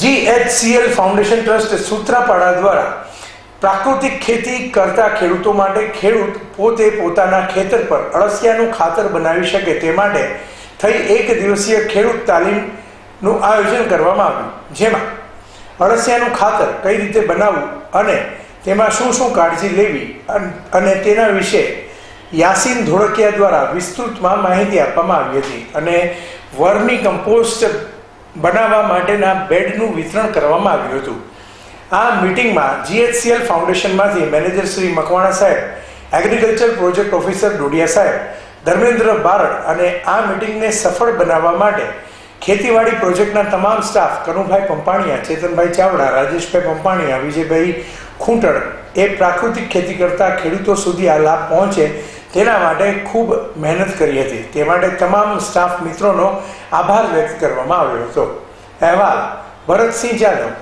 GHCL foundation trust Sutrapada દ્વારા પ્રાકૃતિક ખેતી કરતા ખેડૂતો માટે ખેડૂત પોતે પોતાના ખેતર પર અળસિયાનું ખાતર બનાવી શકે તે માટે થઈ એક દિવસીય ખેડૂત તાલીમનું આયોજન કરવામાં આવ્યું. જેમાં અળસિયાનું ખાતર કઈ રીતે બનાવવું અને તેમાં શું શું કાળજી લેવી અને તેના વિશે યાસીન ધોળકિયા દ્વારા વિસ્તૃતમાં માહિતી આપવામાં આવી હતી. અને વર્મી કમ્પોસ્ટ બનાવવા માટેના બેડનું વિતરણ કરવામાં આવ્યું હતું. આ મિટિંગમાં જીએચસીએલ ફાઉન્ડેશનમાંથી મેનેજર શ્રી મકવાણા સાહેબ, એગ્રીકલ્ચર પ્રોજેક્ટ ઓફિસર ડોડિયા સાહેબ, ધર્મેન્દ્ર બારડ અને આ મિટિંગને સફળ બનાવવા માટે ખેતીવાડી પ્રોજેક્ટના તમામ સ્ટાફ કનુભાઈ પંપાણીયા, ચેતનભાઈ ચાવડા, રાજેશભાઈ પંપાણીયા, વિજયભાઈ ખૂંટણ એ પ્રાકૃતિક ખેતી કરતા ખેડૂતો સુધી આ લાભ પહોંચે તેના માટે ખૂબ મહેનત કરી હતી. તે માટે તમામ સ્ટાફ મિત્રોનો આભાર વ્યક્ત કરવામાં આવ્યો હતો. અહેવાલ, ભરતસિંહ જાદવ.